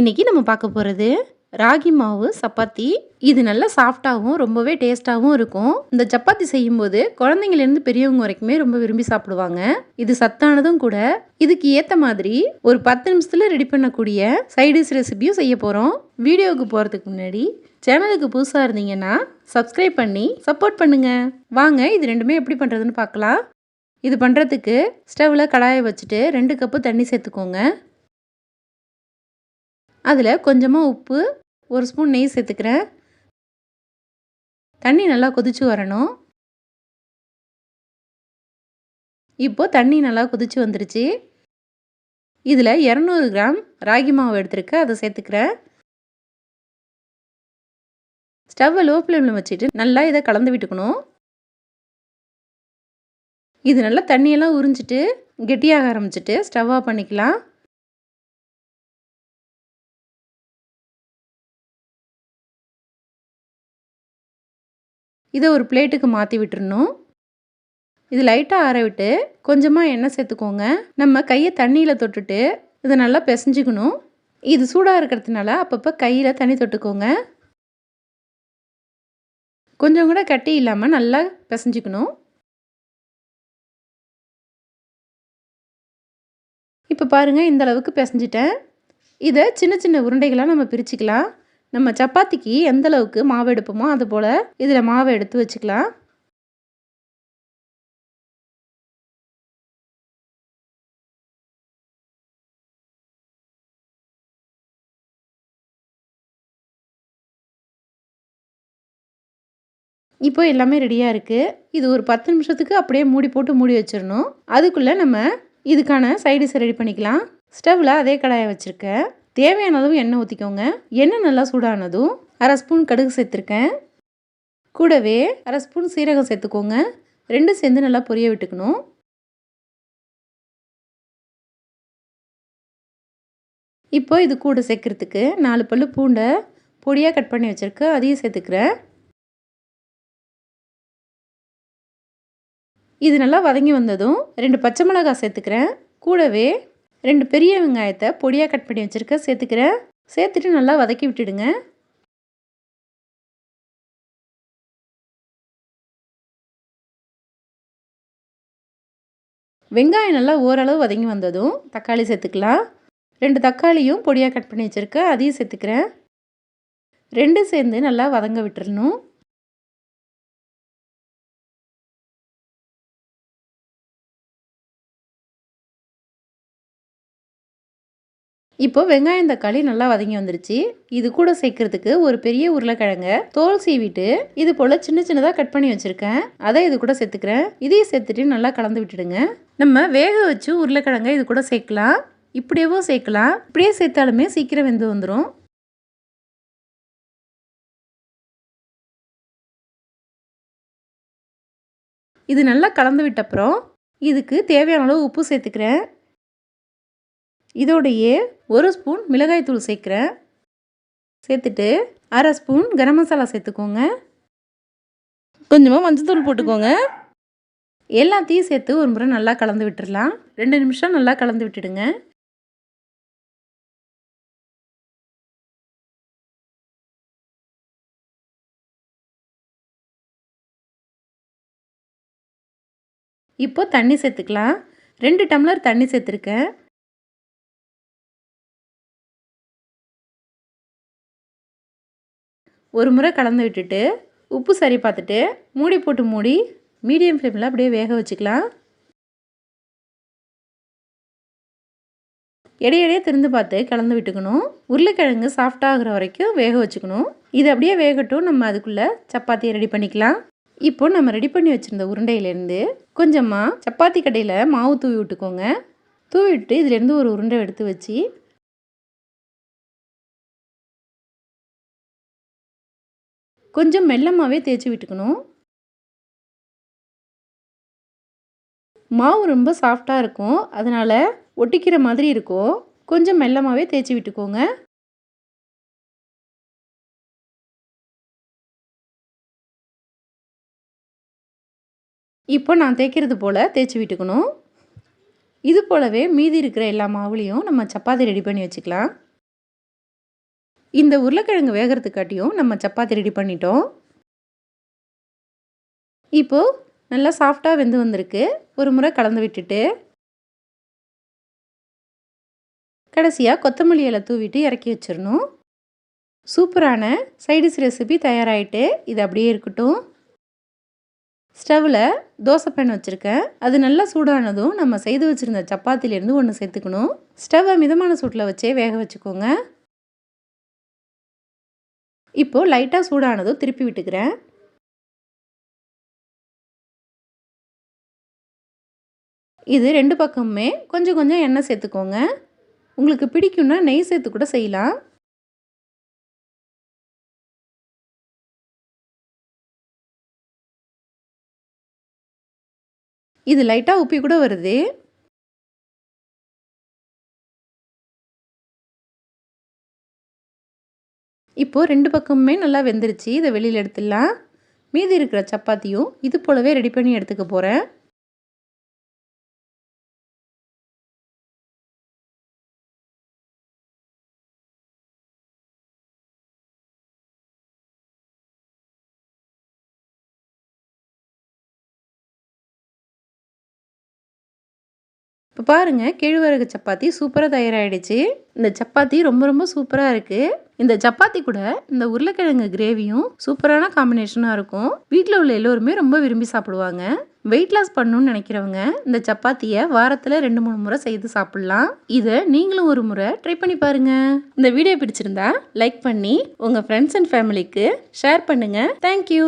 இன்றைக்கி நம்ம பார்க்க போகிறது ராகி மாவு சப்பாத்தி. இது நல்லா சாஃப்டாகவும் ரொம்பவே டேஸ்ட்டாகவும் இருக்கும். இந்த சப்பாத்தி செய்யும்போது குழந்தைங்கலேருந்து பெரியவங்க வரைக்குமே ரொம்ப விரும்பி சாப்பிடுவாங்க. இது சத்தானதும் கூட. இதுக்கு ஏற்ற மாதிரி ஒரு பத்து நிமிஷத்தில் ரெடி பண்ணக்கூடிய சைடிஷ் ரெசிபியும் செய்ய போகிறோம் வீடியோவுக்கு போகிறதுக்கு முன்னாடி சேனலுக்கு புதுசாக இருந்தீங்கன்னா சப்ஸ்கிரைப் பண்ணி சப்போர்ட் பண்ணுங்கள் வாங்க இது ரெண்டுமே எப்படி பண்ணுறதுன்னு பார்க்கலாம். இது பண்ணுறதுக்கு ஸ்டவ்வில் கடாயை வச்சுட்டு ரெண்டு கப்பு தண்ணி சேர்த்துக்கோங்க. அதில் கொஞ்சமாக உப்பு ஒரு ஸ்பூன் நெய் சேர்த்துக்கிறேன். தண்ணி நல்லா கொதிச்சு வரணும். இப்போது தண்ணி நல்லா கொதிச்சு வந்துருச்சு. இதில் இரநூறு கிராம் ராகி மாவு எடுத்துருக்கேன் அதை சேர்த்துக்கிறேன். ஸ்டவ்வை லோ ஃப்ளேமில் வச்சுட்டு நல்லா இதை கலந்து விட்டுக்கணும். இது நல்லா தண்ணியெல்லாம் உறிஞ்சிட்டு கெட்டியாக ஆரம்பிச்சிட்டு ஸ்டவ் ஆஃப் பண்ணிக்கலாம். இதை ஒரு பிளேட்டுக்கு மாற்றி விட்டுறணும். இது லைட்டாக ஆற விட்டு கொஞ்சமாக எண்ணெய் சேர்த்துக்கோங்க. நம்ம கையை தண்ணியில் தொட்டுட்டு இதை நல்லா பிசைஞ்சிக்கணும். இது சூடாக இருக்கிறதுனால அப்பப்போ கையில் தண்ணி தொட்டுக்கோங்க. கொஞ்சம் கூட கட்டி இல்லாமல் நல்லா பிசைஞ்சிக்கணும். இப்போ பாருங்கள் இந்த அளவுக்கு பிசைஞ்சிட்டேன். இதை சின்ன சின்ன உருண்டைகளாக நம்ம பிரிச்சுக்கலாம். நம்ம சப்பாத்திக்கு எந்த அளவுக்கு மாவு எடுப்போமோ அது போல் இதில் மாவை எடுத்து வச்சுக்கலாம். இப்போ எல்லாமே ரெடியாக இருக்குது இது ஒரு பத்து நிமிஷத்துக்கு அப்படியே மூடி போட்டு மூடி வச்சிடணும் அதுக்குள்ளே நம்ம இதுக்கான சைடிஷை ரெடி பண்ணிக்கலாம். ஸ்டவ்வில் அதே கடாயை வச்சுருக்கேன். தேவையான அளவு எண்ணெய் ஊற்றிக்கோங்க எண்ணெய் நல்லா சூடானதும் அரை ஸ்பூன் கடுகு சேர்த்துருக்கேன். கூடவே அரை ஸ்பூன் சீரகம் சேர்த்துக்கோங்க. ரெண்டும் சேர்ந்து நல்லா பொரிய விட்டுக்கணும். இப்போ இது கூட சேர்க்குறதுக்கு நாலு பல்லு பூண்டை பொடியாக கட் பண்ணி வச்சுருக்கு அதையும் சேர்த்துக்கிறேன். இது நல்லா வதங்கி வந்ததும் ரெண்டு பச்சை மிளகாய் சேர்த்துக்கிறேன். கூடவே ரெண்டு பெரிய வெங்காயத்தை பொடியாக கட் பண்ணி வச்சுருக்கேன். சேர்த்துக்கிறேன். சேர்த்துட்டு நல்லா வதக்கி விட்டுடுங்க. வெங்காயம் நல்லா ஓரளவு வதங்கி வந்ததும் தக்காளி சேர்த்துக்கலாம். ரெண்டு தக்காளியும் பொடியாக கட் பண்ணி வச்சுருக்கேன். அதையும் சேர்த்துக்கிறேன். ரெண்டும் சேர்ந்து நல்லா வதங்க விட்டுறணும். இப்போ வெங்காயம் தக்காளி நல்லா வதங்கி வந்துருச்சு. இது கூட சேர்க்கறதுக்கு ஒரு பெரிய உருளைக்கிழங்க தோல் சீவிட்டு இது போல் சின்ன சின்னதாக கட் பண்ணி வச்சுருக்கேன். அதை இது கூட சேர்த்துக்கிறேன். இதையும் சேர்த்துட்டு நல்லா கலந்து விட்டுடுங்க. நம்ம வேக வச்சு உருளைக்கிழங்க இது கூட சேர்க்கலாம். இப்படியேவோ சேர்க்கலாம். இப்படியே சேர்த்தாலுமே சீக்கிரம் வெந்து வந்துடும் இது நல்லா கலந்து விட்டப்புறம் இதுக்கு தேவையான அளவு உப்பு சேர்த்துக்கிறேன். இதோடையே ஒரு ஸ்பூன் மிளகாய்த்தூள் சேர்க்குறேன். சேர்த்துட்டு அரை ஸ்பூன் கரம் மசாலா சேர்த்துக்கோங்க. கொஞ்சமாக மஞ்சத்தூள் போட்டுக்கோங்க. எல்லாத்தையும் சேர்த்து ஒரு முறை நல்லா கலந்து விட்டுடலாம் ரெண்டு நிமிஷம் நல்லா கலந்து விட்டுடுங்க. இப்போ தண்ணி சேர்த்துக்கலாம். ரெண்டு டம்ளர் தண்ணி சேர்த்துருக்கேன். ஒரு முறை கலந்து விட்டுட்டு உப்பு சரி பார்த்துட்டு மூடி போட்டு மூடி மீடியம் ஃப்ளேமில் அப்படியே வேக வச்சுக்கலாம். இடையிடையே திருந்து பார்த்து கலந்து விட்டுக்கணும். உருளைக்கிழங்கு சாஃப்டாகிற வரைக்கும் வேக வச்சுக்கணும். இது அப்படியே வேகட்டும். நம்ம அதுக்குள்ளே சப்பாத்தியை ரெடி பண்ணிக்கலாம். இப்போ நம்ம ரெடி பண்ணி வச்சுருந்த உருண்டையிலேருந்து கொஞ்சமாக சப்பாத்தி கடையில் மாவு தூவி விட்டுக்கோங்க. தூவி விட்டு இதுலேருந்து ஒரு உருண்டை எடுத்து வச்சு கொஞ்சம் மெல்லமாகவே தேய்ச்சி விட்டுக்கணும். மாவு ரொம்ப சாஃப்டாக இருக்கும். அதனால் ஒட்டிக்கிற மாதிரி இருக்கும். கொஞ்சம் மெல்லமாகவே தேய்ச்சி விட்டுக்கோங்க. இப்போ நான் தேய்க்கிறது போல் தேய்ச்சி விட்டுக்கணும். இது போலவே மீதி இருக்கிற எல்லா மாவுலேயும் நம்ம சப்பாத்தி ரெடி பண்ணி வச்சுக்கலாம். இந்த உருளைக்கிழங்கு வேகிறதுக்காட்டியும் நம்ம சப்பாத்தி ரெடி பண்ணிட்டோம். இப்போது நல்லா சாஃப்டாக வெந்து வந்திருக்கு. ஒரு முறை கலந்து விட்டுட்டு கடைசியாக கொத்தமல்லி இலை தூவிட்டு இறக்கி வச்சிடணும். சூப்பரான சைடிஷ் ரெசிபி தயாராகிட்டு இது அப்படியே இருக்கட்டும். ஸ்டவ்வில் தோசை பேன் வச்சுருக்கேன். அது நல்லா சூடானதும் நம்ம செய்து வச்சுருந்த சப்பாத்திலேருந்து ஒன்று சேர்த்துக்கணும். ஸ்டவ்வை மிதமான சூட்டில் வச்சே வேக வச்சுக்கோங்க. இப்போது லைட்டாக சூடானதும் திருப்பி விட்டுக்கிறேன். இது ரெண்டு பக்கமுமே கொஞ்சம் கொஞ்சம் எண்ணெய் சேர்த்துக்கோங்க. உங்களுக்கு பிடிக்கும்னா நெய் சேர்த்து கூட செய்யலாம். இது லைட்டாக உப்பி கூட வருது. இப்போது ரெண்டு பக்கமுமே நல்லா வெந்துருச்சு. இதை வெளியில் எடுத்துடலாம். மீதி இருக்கிற சப்பாத்தியும் இது போலவே ரெடி பண்ணி எடுத்துக்க போகிறேன் இப்போ பாருங்கள் கேழ்வரகு சப்பாத்தி சூப்பராக தயாராகிடுச்சு இந்த சப்பாத்தி ரொம்ப ரொம்ப சூப்பராக இருக்குது இந்த சப்பாத்தி கூட இந்த உருளைக்கிழங்கு கிரேவியும் சூப்பரான காம்பினேஷனாக இருக்கும். வீட்டில் உள்ள எல்லோருமே ரொம்ப விரும்பி சாப்பிடுவாங்க. வெயிட் லாஸ் பண்ணணும்னு நினைக்கிறவங்க இந்த சப்பாத்தியை வாரத்தில் ரெண்டு மூணு முறை செய்து சாப்பிட்லாம். இதை நீங்களும் ஒரு முறை ட்ரை பண்ணி பாருங்கள் இந்த வீடியோ பிடிச்சிருந்தா லைக் பண்ணி உங்கள் ஃப்ரெண்ட்ஸ் அண்ட் ஃபேமிலிக்கு ஷேர் பண்ணுங்கள் தேங்க்யூ